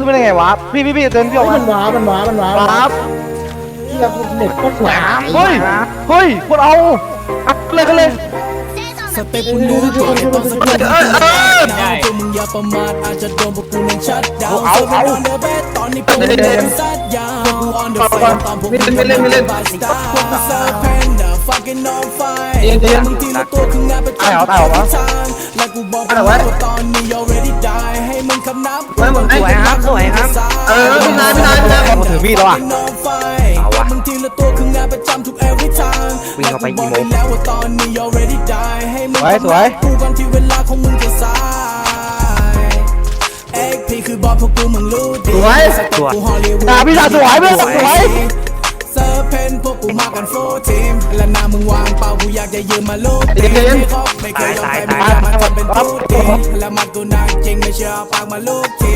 ขึ้นไม่ได้ไงวะ พี่พี่พี่เดินพี่ออกเฮ้ยมามันว้ามันว้ามันว้าครับแล้วเน็ตก็หวาเฮ้ย เฮ้ยคนเอาอัดเลยกันเลยสเต็ปคุณดูตัวไอ้ตอนสเต็ปเออเออดาวพวกมึงอย่าประมาทอาจจะโดนพวกกูนั้นชัดดาวเอาเอาเดอะเบสตอนนี้พวกมึงโดนซัดยาวพวกกูออนเดอะเฟนตอนพวกมึงกำลังเป็นบาสตาร์พวกกูเซอร์เพนเดอร์ฟักกิ้งนอไฟมึงทีละตัวคืองานประจำเอาเอาเอาทางและกูบอกมึงว่ มึงคำนับสวยครับสวยครับ เออพี่นายพี่นายพี่นายผมถือมีดแล้วอะเอาวะมึงทีละตัวคืองานประจำทุก every time วิ่งเข้าไปกี่โมงแล้วว่าตอนนี้ already die ให้มึงสวยสวยกูก่อนที่เวลาของมึงจะสายเอ็กพีคือบอสพวกกูมึงรู้ดีสวยสเต็ปกูฮอลลีวูดอะพี่ชายสวยเพื่อนสวยเซอร์เพนพวกกูมากันโฟทีมและหน้ามึงวางเปล่ากูอยากจะยืมมาลูกตีไม่ครบไม่เคยยอมใครไม่อยากมา ทำเป็นตู้ทีและมันกูหนักจริงไม่เชื่อปากมาลูกที